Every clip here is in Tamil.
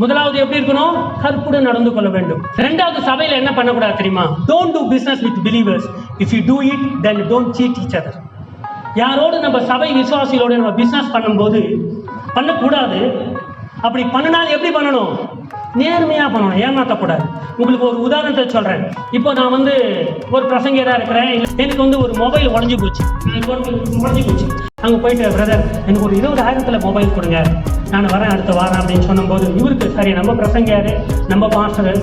முதலாவது எப்படி இருக்கணும்? கற்புடன் நடந்து கொள்ள வேண்டும். ரெண்டாவது சபையில என்ன பண்ணக்கூடாது தெரியுமா? Don't do business with believers if you do it then don't cheat each other யாரோடு நம்ம சபை விசுவாசிகளோடு நம்ம பிசினஸ் பண்ணும்போது பண்ணக்கூடாது. அப்படி பண்ணினால் எப்படி பண்ணணும்? நேர்மையாக பண்ணணும் ஏமாற்றக்கூடாது உங்களுக்கு ஒரு உதாரணத்தை சொல்கிறேன் இப்போ நான் வந்து ஒரு பிரசங்கராக இருக்கிறேன். எனக்கு வந்து ஒரு மொபைல் உடஞ்சி போச்சு. எனக்கு உடஞ்சி போச்சு. அங்கே போயிட்டு பிரதர் எனக்கு ஒரு இருபதாயிரத்தில் மொபைல் கொடுங்க. நான் வரேன் அடுத்த வாரம் அப்படின்னு சொன்னபோது இவருக்கு சரி நம்ம பிரசங்கியாரு நம்ம பாஸ்டர்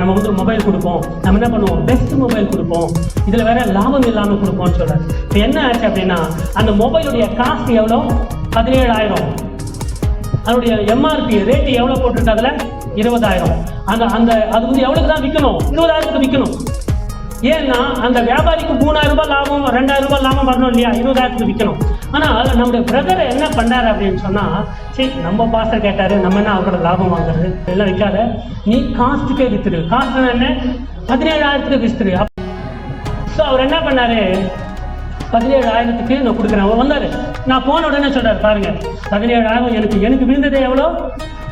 நம்ம வந்து மொபைல் கொடுப்போம். நம்ம என்ன பண்ணுவோம்? பெஸ்ட் மொபைல் கொடுப்போம். இதில் வேற லாபம் இல்லாமல் கொடுப்போம்னு சொல்கிறேன் இப்போ என்ன ஆச்சு அப்படின்னா அந்த மொபைலுடைய காஸ்ட் எவ்வளோ? பதினேழாயிரம். அதனுடைய எம்ஆர்பி ரேட்டு எவ்வளோ போட்டிருக்கு அதில்? இருபதாயிரம். அந்த அந்த அது வந்து எவ்வளோக்கு தான் விற்கணும் இருபதாயிரத்துக்கு விற்கணும் ஏன்னா அந்த வியாபாரிக்கு மூணாயிரம் ரூபாய் லாபம் ரெண்டாயிரம் ரூபாய் லாபம் வரணும் இல்லையா? இருபதாயிரத்துக்கு விற்கணும் ஆனால் நம்முடைய பிரதர் என்ன பண்ணார் அப்படின்னு சொன்னால் சரி நம்ம பாஸ்டர் கேட்டார் நம்ம என்ன அவரோட லாபம் வாங்குறது? எல்லாம் விற்காத நீ காஸ்ட்டுக்கே வித்துரு. காஸ்ட் என்ன? பதினேழாயிரத்துக்கு வித்துரு. ஸோ அவர் என்ன பண்ணாரு? பதினேழாயிரத்துக்கு நான் கொடுக்குறேன். அவர் வந்தாரு. நான் போன உடனே சொல்கிறார் பாருங்க பதினேழாயிரம் எனக்கு எனக்கு விழுந்தது எவ்வளோ?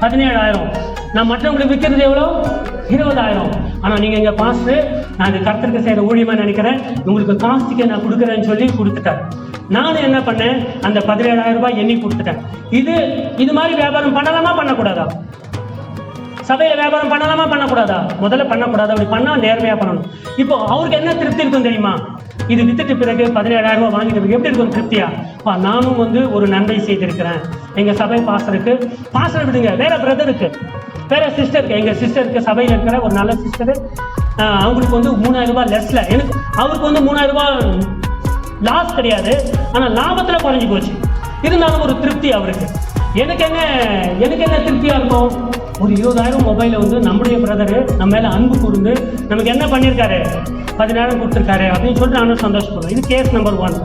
பதினேழாயிரம். நான் மற்றவங்களுக்கு விற்கிறது எவ்வளோ? இருபதாயிரம். ஆனால் நீங்கள் இங்கே பாஸ்ட்டு நான் இது கர்த்தருக்கு செய்கிற ஊழியமாக நினைக்கிறேன். உங்களுக்கு காஸ்ட்டுக்கே நான் கொடுக்குறேன்னு சொல்லி கொடுத்துட்டார். நானும் என்ன பண்ணேன்? அந்த பதினேழாயிரம் ரூபாய் எண்ணி கொடுத்துட்டேன். இது இது மாதிரி வியாபாரம் பண்ணலாமா பண்ணக்கூடாதா? சபையை வியாபாரம் பண்ணலாமா பண்ணக்கூடாதா? முதல்ல பண்ணக்கூடாது? அப்படி பண்ணா நேர்மையா பண்ணணும். இப்போ அவருக்கு என்ன திருப்தி இருக்கும் தெரியுமா? இது வித்துட்டு பிறகு பதினேழாயிரம் ரூபாய் வாங்கிட்டு பிறகு எப்படி இருக்கும் திருப்தியா? அப்பா, நானும் வந்து ஒரு நன்மை செய்திருக்கிறேன். எங்க சபை பாசருக்கு பாசரை விடுங்க வேற பிரதருக்கு வேற சிஸ்டருக்கு எங்க சிஸ்டருக்கு சபையில் இருக்கிற ஒரு நல்ல சிஸ்டர் அவங்களுக்கு வந்து மூணாயிரம் ரூபாய் லெஸ்ல எனக்கு அவருக்கு வந்து மூணாயிரம் ரூபாய் லாஸ் கிடையாது. ஆனா லாபத்துல குறைஞ்சு போச்சு. இருந்தாலும் ஒரு திருப்தி அவருக்கு. எனக்கு என்ன எனக்கு என்ன திருப்தியா இருக்கும் ஒரு இருபதாயிரம் மொபைல வந்து நம்முடைய பிரதரு நம்ம மேல அன்பு கூர்ந்து நமக்கு என்ன பண்ணியிருக்காரு பதினாயிரம் கொடுத்துருக்காரு அப்படின்னு சொல்லிட்டு நானும் சந்தோஷப்படுறேன் இது கேஸ் நம்பர் ஒன்